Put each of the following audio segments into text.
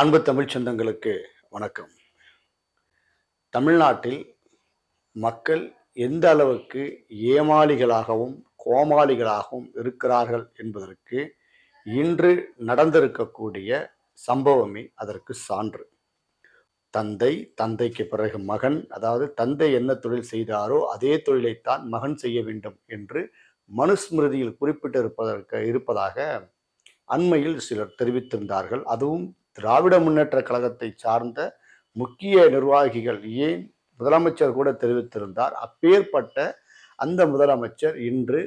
அன்பு தமிழ் சொந்தங்களுக்கு வணக்கம். தமிழ்நாட்டில் மக்கள் எந்த அளவுக்கு ஏமாளிகளாகவும் கோமாளிகளாகவும் இருக்கிறார்கள் என்பதற்கு இன்று நடந்திருக்கக்கூடிய சம்பவமே அதற்கு சான்று. தந்தை தந்தைக்கு பிறகு மகன் அதாவது தந்தை என்ன தொழில் செய்தாரோ அதே தொழிலைத்தான் மகன் செய்ய வேண்டும் என்று மனுஸ்மிருதியில் குறிப்பிட்டிருப்பதற்கு இருப்பதாக அண்மையில் சிலர் தெரிவித்திருந்தார்கள். அதுவும் திராவிட முன்னேற்ற கழகத்தை சார்ந்த முக்கிய நிர்வாகிகள் ஏன் முதலமைச்சர் கூட தெரிவித்திருந்தார். அப்பேற்பட்ட அந்த முதலமைச்சர் இன்று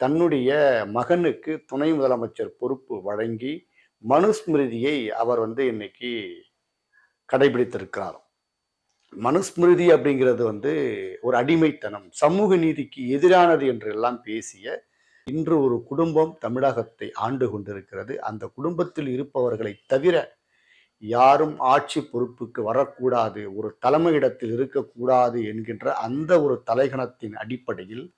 தன்னுடைய மகனுக்கு துணை முதலமைச்சர் பொறுப்பு வழங்கி மனுஸ்மிருதியை அவர் வந்து இன்னைக்கு கடைபிடித்திருக்கிறார் மனுஸ்மிருதி அப்படிங்கிறது வந்து ஒரு அடிமைத்தனம் சமூக நீதிக்கு எதிரானது என்று எல்லாம் பேசிய இன்று ஒரு குடும்பம் தமிழகத்தை ஆண்டு கொண்டிருக்கிறது. அந்த குடும்பத்தில் இருப்பவர்களை தவிர யாரும் ஆட்சி பொறுப்புக்கு வரக்கூடாது ஒரு தலைமையிடத்தில் இருக்கக்கூடாது என்கின்ற அந்த ஒரு தலைகணத்தின் அடிப்படையில்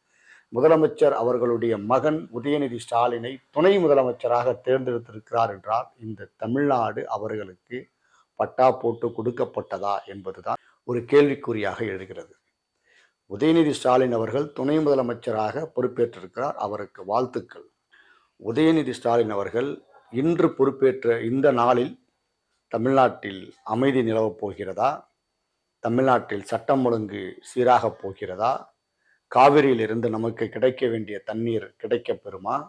முதலமைச்சர் அவர்களுடைய மகன் உதயநிதி ஸ்டாலினை துணை முதலமைச்சராக தேர்ந்தெடுத்திருக்கிறார் என்றால் இந்த தமிழ்நாடு அவர்களுக்கு பட்டா போட்டு கொடுக்கப்பட்டதா என்பதுதான் ஒரு கேள்விக்குறியாக எழுகிறது. உதயநிதி ஸ்டாலின் அவர்கள் துணை முதலமைச்சராக பொறுப்பேற்றிருக்கிறார். அவருக்கு வாழ்த்துக்கள். உதயநிதி ஸ்டாலின் அவர்கள் இன்று பொறுப்பேற்ற இந்த நாளில் தமிழ்நாட்டில் அமைதி நிலவப் போகிறதா? தமிழ்நாட்டில் சட்டம் ஒழுங்கு சீராகப் போகிறதா? காவிரியிலிருந்து நமக்கு கிடைக்க வேண்டிய தண்ணீர் கிடைக்கப் பெறுமா?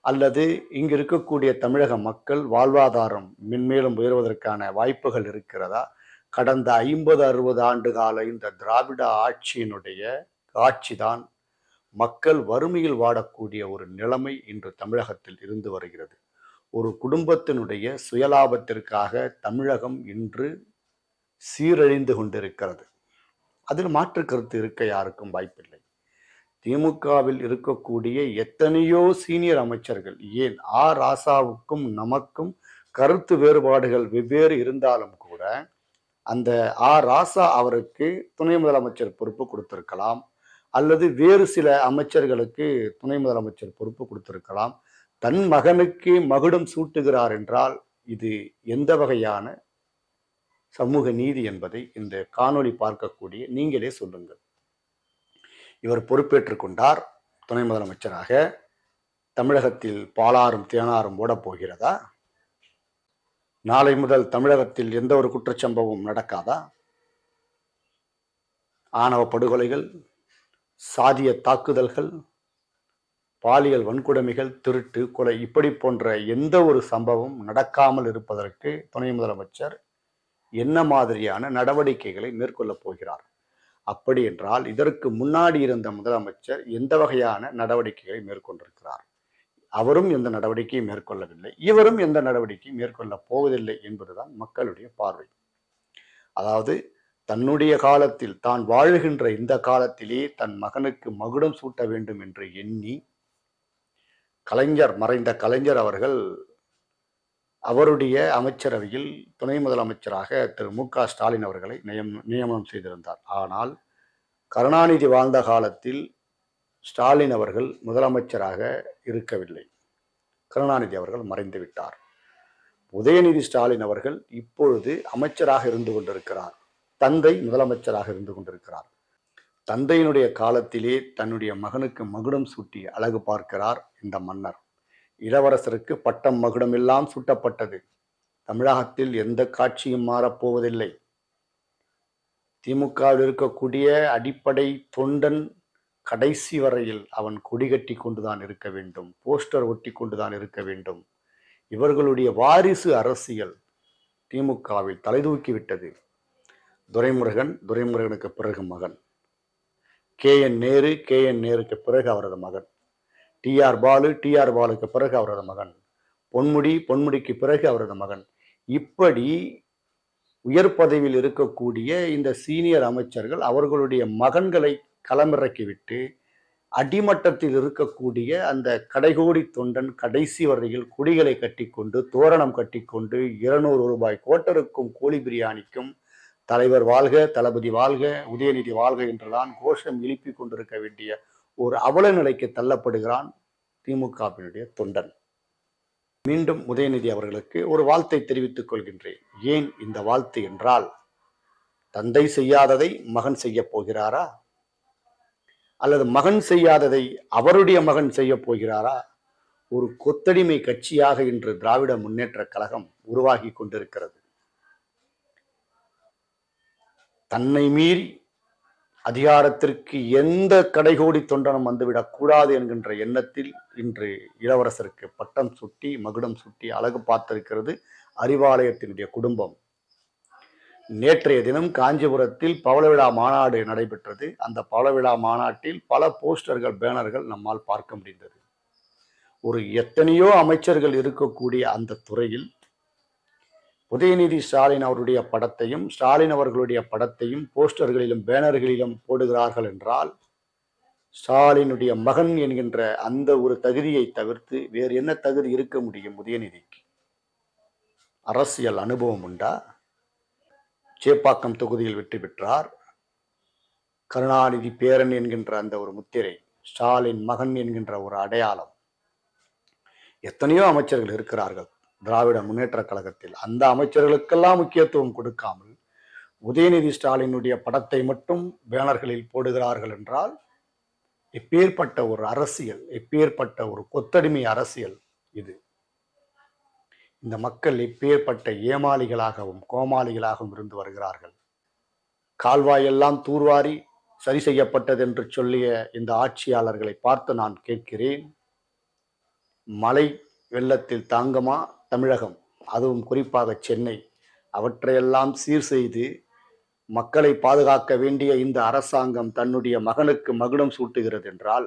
அல்லது இங்கு இருக்கக்கூடிய தமிழக மக்கள் வாழ்வாதாரம் மென்மேலும் உயர்வதற்கான வாய்ப்புகள் இருக்கிறதா? கடந்த ஐம்பது அறுபது ஆண்டு கால இந்த திராவிட ஆட்சியினுடைய ஆட்சிதான் மக்கள் வறுமையில் வாடக்கூடிய ஒரு நிலைமை இன்று தமிழகத்தில் இருந்து வருகிறது. ஒரு குடும்பத்தினுடைய சுயலாபத்திற்காக தமிழகம் இன்று சீரழிந்து கொண்டிருக்கிறது. அதில் மாற்று கருத்து இருக்க யாருக்கும் வாய்ப்பில்லை. திமுகவில் இருக்கக்கூடிய எத்தனையோ சீனியர் அமைச்சர்கள் ஏன் ஆ. ராசாவுக்கும் நமக்கும் கருத்து வேறுபாடுகள் வெவ்வேறு இருந்தாலும் கூட அந்த ஆ. ராசா அவருக்கு துணை முதலமைச்சர் பொறுப்பு கொடுத்திருக்கலாம் அல்லது வேறு சில அமைச்சர்களுக்கு துணை முதலமைச்சர் பொறுப்பு கொடுத்திருக்கலாம். தன் மகனுக்கு மகுடம் சூட்டுகிறார் என்றால் இது எந்த வகையான சமூக நீதி என்பதை இந்த காணொளி பார்க்கக்கூடிய நீங்களே சொல்லுங்கள். இவர் பொறுப்பேற்றுக் கொண்டார். துணை முதலமைச்சராக. தமிழகத்தில் பாலாறும் தேனாரும் ஓடப் போகிறதா? நாளை முதல் தமிழகத்தில் எந்த ஒரு குற்றச்சம்பவம் நடக்காதா? ஆணவ படுகொலைகள் சாதிய தாக்குதல்கள் பாலியல் வன்கொடுமைகள் திருட்டு கொலை இப்படி போன்ற எந்த ஒரு சம்பவம் நடக்காமல் இருப்பதற்கு துணை முதலமைச்சர் என்ன மாதிரியான நடவடிக்கைகளை மேற்கொள்ளப் போகிறார்? அப்படி என்றால் இதற்கு முன்னாடி இருந்த முதலமைச்சர் எந்த வகையான நடவடிக்கைகளை மேற்கொண்டிருக்கிறார்? அவரும் எந்த நடவடிக்கையும் மேற்கொள்ளவில்லை. இவரும் எந்த நடவடிக்கையும் மேற்கொள்ளப் போவதில்லை என்பதுதான் மக்களுடைய பார்வை. அதாவது தன்னுடைய காலத்தில் தான் வாழுகின்ற இந்த காலத்திலே தன் மகனுக்கு மகுடம் சூட்ட வேண்டும் என்று எண்ணி கலைஞர் மறைந்த கலைஞர் அவர்கள் அவருடைய அமைச்சரவையில் துணை முதலமைச்சராக திரு. மு. க. ஸ்டாலின் அவர்களை நியம் நியமனம் செய்திருந்தார். ஆனால் கருணாநிதி வாழ்ந்த காலத்தில் ஸ்டாலின் அவர்கள் முதலமைச்சராக இருக்கவில்லை. கருணாநிதி அவர்கள் மறைந்து விட்டார். உதயநிதி ஸ்டாலின் அவர்கள் இப்பொழுது அமைச்சராக இருந்து கொண்டிருக்கிறார். தந்தை முதலமைச்சராக இருந்து கொண்டிருக்கிறார். தந்தையினுடைய காலத்திலே தன்னுடைய மகனுக்கு மகுடம் சூட்டி அழகு பார்க்கிறார் இந்த மன்னர். இளவரசருக்கு பட்டம் மகுடம் எல்லாம் சூட்டப்பட்டது. தமிழகத்தில் எந்த காட்சியும் மாறப்போவதில்லை திமுகவில் இருக்கக்கூடிய அடிப்படை தொண்டன் கடைசி வரையில் அவன் கொடி கட்டி கொண்டுதான் இருக்க வேண்டும். போஸ்டர் ஒட்டி கொண்டுதான் இருக்க வேண்டும். இவர்களுடைய வாரிசு அரசியல் திமுகவில் தலைதூக்கிவிட்டது துரைமுருகன் துரைமுருகனுக்கு பிறகு மகன். K N Nehru K N நேருக்கு பிறகு அவரது மகன். T R Baalu T R பாலுக்கு பிறகு அவரது மகன். பொன்முடி பொன்முடிக்கு பிறகு அவரது மகன். இப்படி உயர் பதவியில் இருக்கக்கூடிய இந்த சீனியர் அமைச்சர்கள் அவர்களுடைய மகன்களை களமிறக்கிவிட்டு அடிமட்டத்தில் இருக்கக்கூடிய அந்த கடைகோடி தொண்டன் கடைசி வரையில் குடிகளை கட்டிக்கொண்டு தோரணம் கட்டிக்கொண்டு இருநூறு ரூபாய் கோட்டருக்கும் கோழி பிரியாணிக்கும் தலைவர் வாழ்க தளபதி வாழ்க உதயநிதி வாழ்க என்றுதான் கோஷம் எழுப்பி கொண்டிருக்க வேண்டிய ஒரு அவல நிலைக்கு தள்ளப்படுகிறான் திமுகவினுடைய தொண்டன். மீண்டும் உதயநிதி அவர்களுக்கு ஒரு வாழ்த்தை தெரிவித்துக் கொள்கின்றேன். ஏன் இந்த வாழ்த்து என்றால் தந்தை செய்யாததை மகன் செய்ய போகிறாரா? அல்லது மகன் செய்யாததை அவருடைய மகன் செய்ய போகிறாரா? ஒரு கொத்தடிமை கட்சியாக இன்று திராவிட முன்னேற்ற கழகம் உருவாகி கொண்டிருக்கிறது. தன்னை மீறி அதிகாரத்திற்கு எந்த கடைகோடி தொண்டனும் வந்துவிடக் கூடாது என்கின்ற எண்ணத்தில் இன்று இளவரசருக்கு பட்டம் சுட்டி மகுடம் சுட்டி அழகு பார்த்திருக்கிறது அறிவாலயத்தினுடைய குடும்பம். நேற்றைய தினம் காஞ்சிபுரத்தில் பவளவிழா மாநாடு நடைபெற்றது. அந்த பவளவிழா மாநாட்டில் பல போஸ்டர்கள் பேனர்கள் நம்மால் பார்க்க முடிந்தது. ஒரு எத்தனையோ அமைச்சர்கள் இருக்கக்கூடிய அந்த துறையில் உதயநிதி ஸ்டாலின் அவருடைய படத்தையும் ஸ்டாலின் அவர்களுடைய படத்தையும் போஸ்டர்களிலும் பேனர்களிலும் போடுகிறார்கள் என்றால் ஸ்டாலினுடைய மகன் என்கின்ற அந்த ஒரு தகுதியை தவிர்த்து வேறு என்ன தகுதி இருக்க முடியும் உதயநிதிக்கு? அரசியல் அனுபவம் உண்டா? சேப்பாக்கம் தொகுதியில் வெற்றி பெற்றார். கருணாநிதி பேரன் என்கின்ற அந்த ஒரு முத்திரை ஸ்டாலின் மகன் என்கின்ற ஒரு அடையாளம். எத்தனையோ அமைச்சர்கள் இருக்கிறார்கள். திராவிட முன்னேற்ற கழகத்தில் அந்த அமைச்சர்களுக்கெல்லாம் முக்கியத்துவம் கொடுக்காமல் உதயநிதி ஸ்டாலினுடைய படத்தை மட்டும் பேனர்களில் போடுகிறார்கள் என்றால் எப்பேற்பட்ட ஒரு அரசியல் எப்பேற்பட்ட ஒரு கொத்தடிமை அரசியல் இது. இந்த மக்கள் எப்பேற்பட்ட ஏமாளிகளாகவும் கோமாளிகளாகவும் இருந்து வருகிறார்கள். கால்வாயெல்லாம் தூர்வாரி சரி செய்யப்பட்டது என்று சொல்லிய இந்த ஆட்சியாளர்களை பார்த்து நான் கேட்கிறேன் மழை வெள்ளத்தில் தாங்குமா? தமிழகம் அதுவும் குறிப்பாக சென்னை அவற்றையெல்லாம் சீர் செய்து மக்களை பாதுகாக்க வேண்டிய இந்த அரசாங்கம் தன்னுடைய மகனுக்கு மகுடம் சூட்டுகிறது என்றால்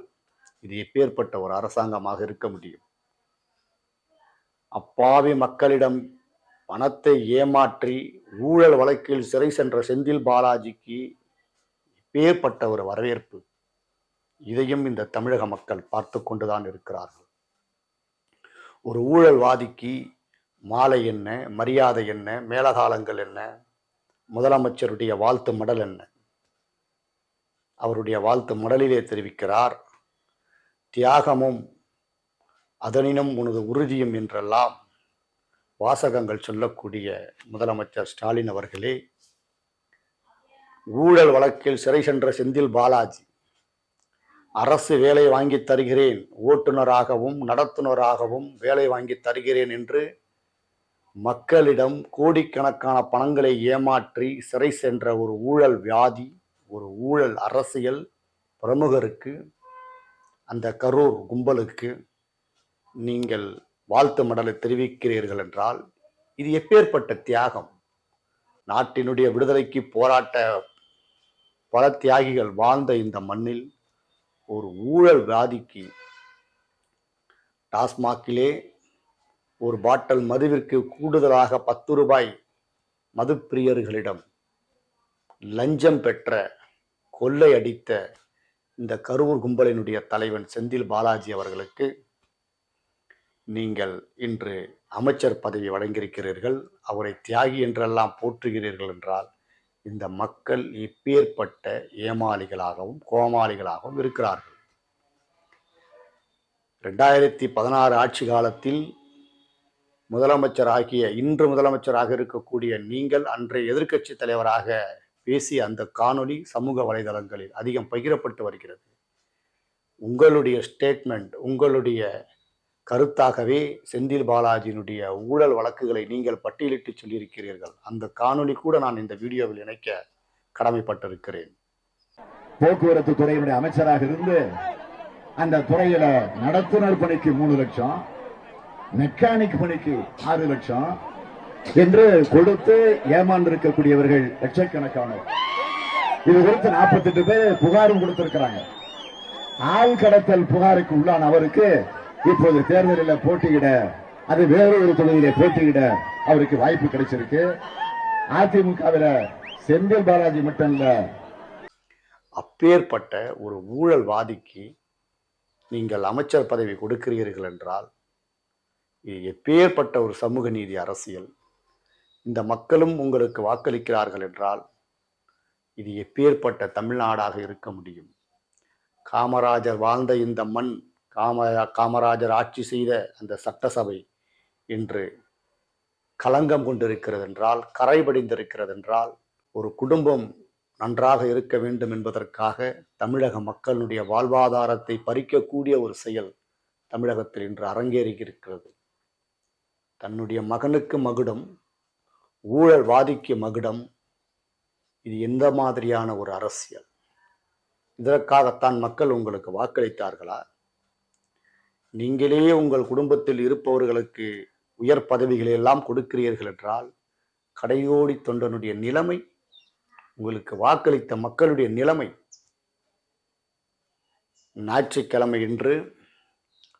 இது எப்பேற்பட்ட ஒரு அரசாங்கமாக இருக்க முடியும்? அப்பாவி மக்களிடம் பணத்தை ஏமாற்றி ஊழல் வழக்கில் சிறை சென்ற செந்தில் பாலாஜிக்கு எப்பேற்பட்ட ஒரு வரவேற்பு? இதையும் இந்த தமிழக மக்கள் பார்த்து கொண்டுதான் இருக்கிறார்கள். ஒரு ஊழல்வாதிக்கு மாலை என்ன மரியாதை என்ன மேலகாலங்கள் என்ன முதலமைச்சருடைய வாழ்த்து மடல் என்ன? அவருடைய வாழ்த்து மடலிலே தெரிவிக்கிறார் தியாகமும் அதனினும் உனது உறுதியும் என்றெல்லாம் வாசகங்கள் சொல்லக்கூடிய முதலமைச்சர் ஸ்டாலின் அவர்களே ஊழல் வழக்கில் சிறை சென்ற செந்தில் பாலாஜி அரசு வேலை வாங்கி தருகிறேன் ஓட்டுநராகவும் நடத்துனராகவும் வேலை வாங்கி தருகிறேன் என்று மக்களிடம் கோடிக்கணக்கான பணங்களை ஏமாற்றி சிறை சென்ற ஒரு ஊழல் வியாதி ஒரு ஊழல் அரசியல் பிரமுகருக்கு அந்த கரூர் கும்பலுக்கு நீங்கள் வாழ்த்து மடலை தெரிவிக்கிறீர்கள் என்றால் இது எப்பேற்பட்ட தியாகம்? நாட்டினுடைய விடுதலைக்கு போராட்ட பல தியாகிகள் வாழ்ந்த இந்த மண்ணில் ஒரு ஊழல் வியாதிக்கு டாஸ்மாகிலே ஒரு பாட்டல் மதுவிற்கு கூடுதலாக பத்து ரூபாய் மதுப்பிரியர்களிடம். லஞ்சம் பெற்ற கொள்ளை அடித்த இந்த கரூர் கும்பலினுடைய தலைவன் செந்தில் பாலாஜி அவர்களுக்கு நீங்கள் இன்று அமைச்சர் பதவி வழங்கியிருக்கிறீர்கள். அவரை தியாகி என்றெல்லாம் போற்றுகிறீர்கள் என்றால் இந்த மக்கள் இப்பேற்பட்ட ஏமாளிகளாகவும் கோமாளிகளாகவும் இருக்கிறார்கள். ரெண்டாயிரத்தி பதினாறு ஆட்சி காலத்தில் முதலமைச்சராகிய இன்று முதலமைச்சராக இருக்கக்கூடிய நீங்கள் அன்றைய எதிர்க்கட்சி தலைவராக பேசிய அந்த காணொளி சமூக வலைதளங்களில் அதிகம் பகிரப்பட்டு வருகிறது. உங்களுடைய ஸ்டேட்மெண்ட் உங்களுடைய கருத்தாகவே செந்தில் பாலாஜியினுடைய ஊழல் வழக்குகளை நீங்கள் பட்டியலிட்டு சொல்லியிருக்கிறீர்கள். அந்த காணொளி கூட நான் இந்த வீடியோவில் இணைக்க கடமைப்பட்டிருக்கிறேன். போக்குவரத்து துறையினுடைய அமைச்சராக இருந்து அந்த துறையில நடத்துனர் பணிக்கு மூணு லட்சம். மெக்கானிக் பணிக்கு ஆறு லட்சம். என்று கொடுத்து ஏமாந்திருக்கக்கூடியவர்கள் லட்சக்கணக்கானோர். இது குறித்து 48 பேர் புகாரும் கொடுத்திருக்கிறாங்க. ஆள் கடத்தல் புகாருக்கு உள்ளான அவருக்கு இப்போது தேர்தலில் போட்டியிட அது வேறொரு தொகுதியில போட்டியிட அவருக்கு வாய்ப்பு கிடைச்சிருக்கு. அதிமுகவில் செந்தில் பாலாஜி மட்டும் இல்ல. அப்பேற்பட்ட ஒரு ஊழல்வாதிக்கு நீங்கள் அமைச்சர் பதவி கொடுக்கிறீர்கள் என்றால் எப்பேற்பட்ட ஒரு சமூக நீதி அரசியல். இந்த மக்களும் உங்களுக்கு வாக்களிக்கிறார்கள் என்றால் இது எப்பேற்பட்ட தமிழ்நாடாக இருக்க முடியும்? காமராஜர் வாழ்ந்த இந்த மண் காம காமராஜர் ஆட்சி செய்த அந்த சட்டசபை இன்று களங்கம் கொண்டிருக்கிறது என்றால் கரைபடிந்திருக்கிறது என்றால் ஒரு குடும்பம் நன்றாக இருக்க வேண்டும் என்பதற்காக தமிழக மக்களுடைய வாழ்வாதாரத்தை பறிக்கக்கூடிய ஒரு செயல் தமிழகத்தில் இன்று அரங்கேறி இருக்கிறது தன்னுடைய மகனுக்கு மகுடம் ஊழல்வாதிக்கு மகுடம். இது எந்த மாதிரியான ஒரு அரசியல்? இதற்காகத்தான் மக்கள் உங்களுக்கு வாக்களித்தார்களா? நீங்களே உங்கள் குடும்பத்தில் இருப்பவர்களுக்கு உயர் பதவிகளை எல்லாம் கொடுக்கிறீர்கள் என்றால் கடையோடி தொண்டனுடைய நிலைமை உங்களுக்கு வாக்களித்த மக்களுடைய நிலைமை. ஞாயிற்றுக்கிழமை இன்று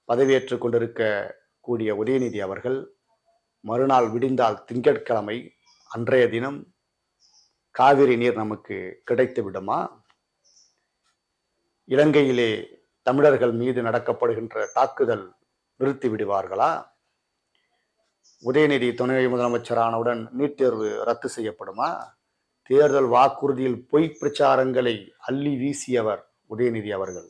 பதவியேற்றுக் கொண்டிருக்க கூடிய உதயநிதி அவர்கள் மறுநாள் விடிந்தால் திங்கட்கிழமை அன்றைய தினம் காவிரி நீர் நமக்கு கிடைத்து விடுமா? இலங்கையிலே தமிழர்கள் மீது நடக்கப்படுகின்ற தாக்குதல் நிறுத்தி விடுவார்களா? உதயநிதி துணை முதலமைச்சரானவுடன் நீட் தேர்வு ரத்து செய்யப்படுமா? தேர்தல் வாக்குறுதியில் பொய் பிரச்சாரங்களை அள்ளி வீசியவர் உதயநிதி அவர்கள்.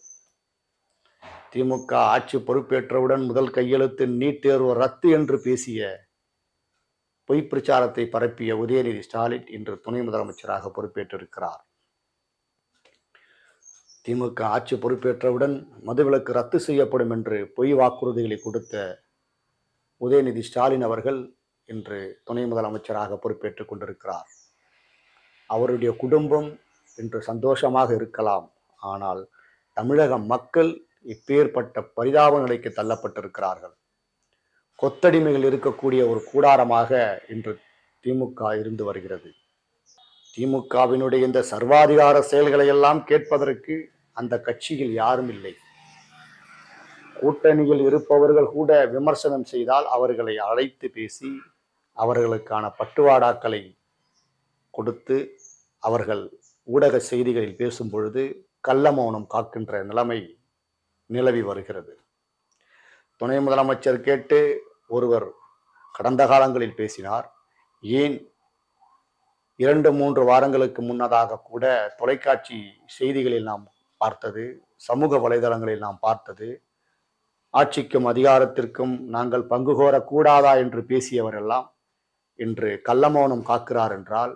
திமுக ஆட்சி பொறுப்பேற்றவுடன் முதல் கையெழுத்து நீட் தேர்வு ரத்து என்று பேசிய பொய் பிரச்சாரத்தை பரப்பிய உதயநிதி ஸ்டாலின் இன்று துணை முதலமைச்சராக பொறுப்பேற்றிருக்கிறார். திமுக ஆட்சி பொறுப்பேற்றவுடன் மதுவிலக்கு ரத்து செய்யப்படும் என்று பொய் வாக்குறுதிகளை கொடுத்த உதயநிதி ஸ்டாலின் அவர்கள் இன்று துணை முதலமைச்சராக பொறுப்பேற்றுக் கொண்டிருக்கிறார். அவருடைய குடும்பம் இன்று சந்தோஷமாக இருக்கலாம். ஆனால் தமிழக மக்கள் இப்பேற்பட்ட பரிதாப நிலைக்கு தள்ளப்பட்டிருக்கிறார்கள். கொத்தடிமைகள் இருக்கக்கூடிய ஒரு கூடாரமாக இன்று திமுக இருந்து வருகிறது. திமுகவினுடைய இந்த சர்வாதிகார செயல்களை எல்லாம் கேட்பதற்கு அந்த கட்சியில் யாரும் இல்லை. கூட்டணியில் இருப்பவர்கள் கூட விமர்சனம் செய்தால் அவர்களை அழைத்து பேசி அவர்களுக்கான பட்டுவாடாக்களை கொடுத்து அவர்கள் ஊடக செய்திகளில் பேசும் பொழுது கள்ள மௌனம் காக்கின்ற நிலைமை நிலவி வருகிறது. துணை முதலமைச்சர் கேட்டு ஒருவர் கடந்த காலங்களில் பேசினார். ஏன் இரண்டு மூன்று வாரங்களுக்கு முன்னதாக கூட தொலைக்காட்சி செய்திகளில் நாம் பார்த்தது சமூக வலைதளங்களில் நாம் பார்த்தது ஆட்சிக்கும் அதிகாரத்திற்கும் நாங்கள் பங்கு கோரக்கூடாதா என்று பேசியவரெல்லாம் இன்று கள்ளமௌனம் காக்கிறார் என்றால்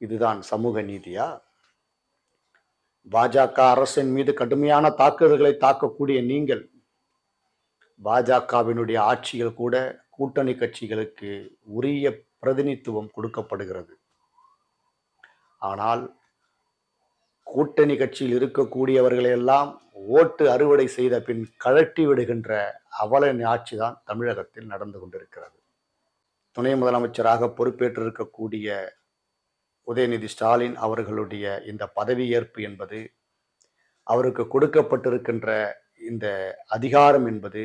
இதுதான் சமூக நீதியா? பாஜக அரசின் மீது கடுமையான தாக்குதல்களை தாக்கக்கூடிய நீங்கள் பாஜகவினுடைய ஆட்சியில் கூட கூட்டணி கட்சிகளுக்கு உரிய பிரதிநிதித்துவம் கொடுக்கப்படுகிறது. ஆனால் கூட்டணி கட்சியில் இருக்கக்கூடியவர்களையெல்லாம் ஓட்டு அறுவடை செய்த பின் கழட்டி விடுகின்ற அவல ஆட்சி தான் தமிழகத்தில் நடந்து கொண்டிருக்கிறது. துணை முதலமைச்சராக பொறுப்பேற்றிருக்கக்கூடிய உதயநிதி ஸ்டாலின் அவர்களுடைய இந்த பதவியேற்பு என்பது அவருக்கு கொடுக்கப்பட்டிருக்கின்ற இந்த அதிகாரம் என்பது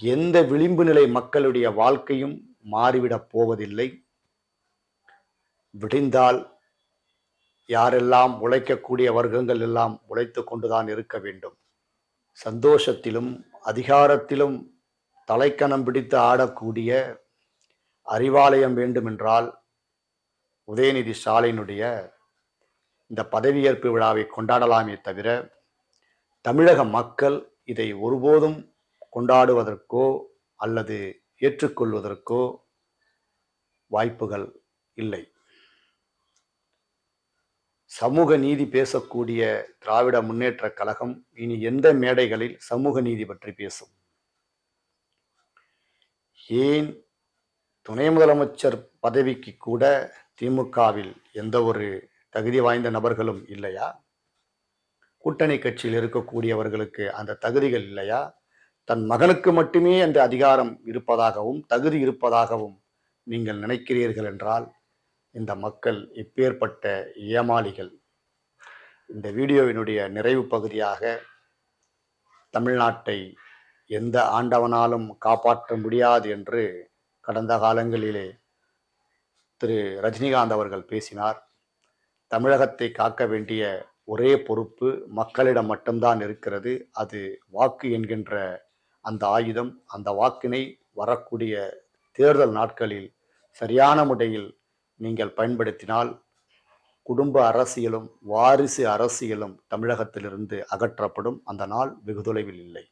எந்த விளிம்பு நிலை மக்களுடைய வாழ்க்கையும் மாறிவிடப் போவதில்லை. விடிந்தால் யாரெல்லாம் உழைக்கக்கூடிய வர்க்கங்கள் எல்லாம் உழைத்து கொண்டுதான் இருக்க வேண்டும். சந்தோஷத்திலும் அதிகாரத்திலும் தலைக்கணம் பிடித்து ஆடக்கூடிய அறிவாலயம் வேண்டுமென்றால் உதயநிதி ஸ்டாலினுடைய இந்த பதவியேற்பு விழாவை கொண்டாடலாமே தவிர தமிழக மக்கள் இதை ஒருபோதும் கொண்டாடுவதற்கோ அல்லது ஏற்றுக்கொள்வதற்கோ வாய்ப்புகள் இல்லை. சமூக நீதி பேசக்கூடிய திராவிட முன்னேற்ற கழகம் இனி எந்த மேடைகளில் சமூக நீதி பற்றி பேசும்? ஏன் துணை முதலமைச்சர் பதவிக்கு கூட திமுகவில் எந்த ஒரு தகுதி வாய்ந்த நபர்களும் இல்லையா? கூட்டணி கட்சியில் இருக்கக்கூடியவர்களுக்கு அந்த தகுதிகள் இல்லையா? தன் மகனுக்கு மட்டுமே அந்த அதிகாரம் இருப்பதாகவும் தகுதி இருப்பதாகவும் நீங்கள் நினைக்கிறீர்கள் என்றால் இந்த மக்கள் இப்பேற்பட்ட ஏமாளிகள். இந்த வீடியோவினுடைய நிறைவு பகுதியாக தமிழ்நாட்டை எந்த ஆண்டவனாலும் காப்பாற்ற முடியாது என்று கடந்த காலங்களிலே திரு. ரஜினிகாந்த் அவர்கள் பேசினார். தமிழகத்தை காக்க வேண்டிய ஒரே பொறுப்பு மக்களிடம் மட்டும்தான் இருக்கிறது. அது வாக்கு என்கின்ற அந்த ஆயுதம் அந்த வாக்கினை வரக்கூடிய தேர்தல் நாட்களில் சரியான முறையில் நீங்கள் பயன்படுத்தினால் குடும்ப அரசியலும் வாரிசு அரசியலும் தமிழகத்திலிருந்து அகற்றப்படும். அந்த நாள் வெகு தொலைவில் இல்லை.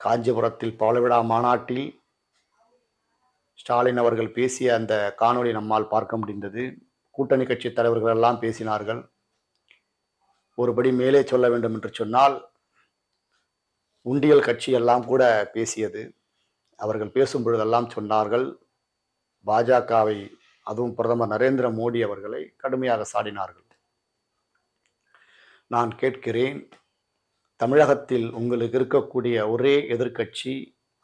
காஞ்சிபுரத்தில் பாலவிழா மாநாட்டில் ஸ்டாலின் அவர்கள் பேசிய அந்த காணொளி நம்மால் பார்க்க முடிந்தது. கூட்டணி கட்சி தலைவர்கள் எல்லாம் பேசினார்கள். ஒருபடி மேலே சொல்ல வேண்டும் என்று சொன்னால் உண்டியல் கட்சி எல்லாம் கூட பேசியது. அவர்கள் பேசும் பொழுதெல்லாம் சொன்னார்கள் பாஜகவை அதுவும் பிரதமர் நரேந்திர மோடி அவர்களை கடுமையாக சாடினார்கள். நான் கேட்கிறேன் தமிழகத்தில் உங்களுக்கு இருக்கக்கூடிய ஒரே எதிர்க்கட்சி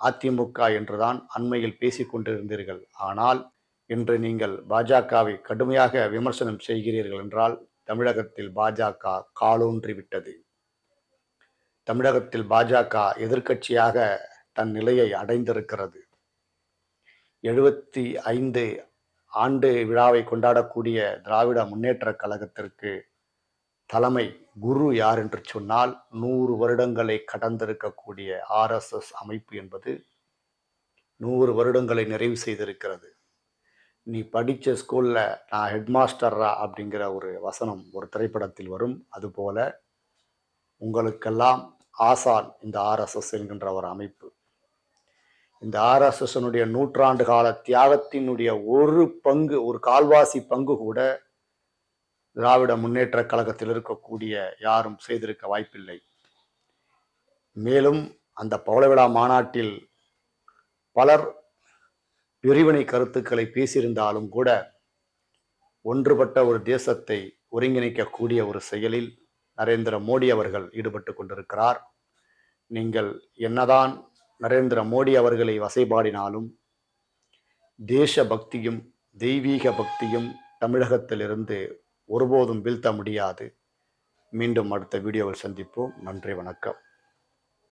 அதிமுக என்றுதான் அண்மையில் பேசிக்கொண்டிருந்தீர்கள் ஆனால் இன்று நீங்கள் பாஜகவை கடுமையாக விமர்சனம் செய்கிறீர்கள் என்றால் தமிழகத்தில் பாஜக காலூன்றி விட்டது. தமிழகத்தில் பாஜக எதிர்க்கட்சியாக தன் நிலையை அடைந்திருக்கிறது. எழுபத்தி ஐந்து ஆண்டு விழாவை கொண்டாடக்கூடிய திராவிட முன்னேற்றக் கழகத்திற்கு தலைமை குரு யார் என்று சொன்னால் நூறு வருடங்களை கடந்திருக்கக்கூடிய ஆர்எஸ்எஸ் அமைப்பு என்பது நூறு வருடங்களை நிறைவு செய்திருக்கிறது. நீ படித்த ஸ்கூலில் நான் ஹெட்மாஸ்டரா அப்படிங்கிற ஒரு வசனம் ஒரு திரைப்படத்தில் வரும். அதுபோல உங்களுக்கெல்லாம் ஆசான் இந்த ஆர்எஸ்எஸ் என்கின்ற ஒரு அமைப்பு. இந்த ஆர்எஸ்எஸ்னுடைய நூற்றாண்டு கால தியாகத்தினுடைய ஒரு பங்கு ஒரு கால்வாசி பங்கு கூட திராவிட முன்னேற்ற கழகத்தில் இருக்கக்கூடிய யாரும் செய்திருக்க வாய்ப்பில்லை. மேலும் அந்த பவளவிழா மாநாட்டில் பலர் பிரிவினை கருத்துக்களை பேசியிருந்தாலும் கூட ஒன்றுபட்ட ஒரு தேசத்தை ஒருங்கிணைக்கக்கூடிய ஒரு செயலில் நரேந்திர மோடி அவர்கள் ஈடுபட்டு கொண்டிருக்கிறார். நீங்கள் என்னதான் நரேந்திர மோடி அவர்களை வசைபாடினாலும் தேச பக்தியும் தெய்வீக பக்தியும் தமிழகத்திலிருந்து ஒருபோதும் வீழ்த்த முடியாது. மீண்டும் அடுத்த வீடியோவில் சந்திப்போம். நன்றி வணக்கம்.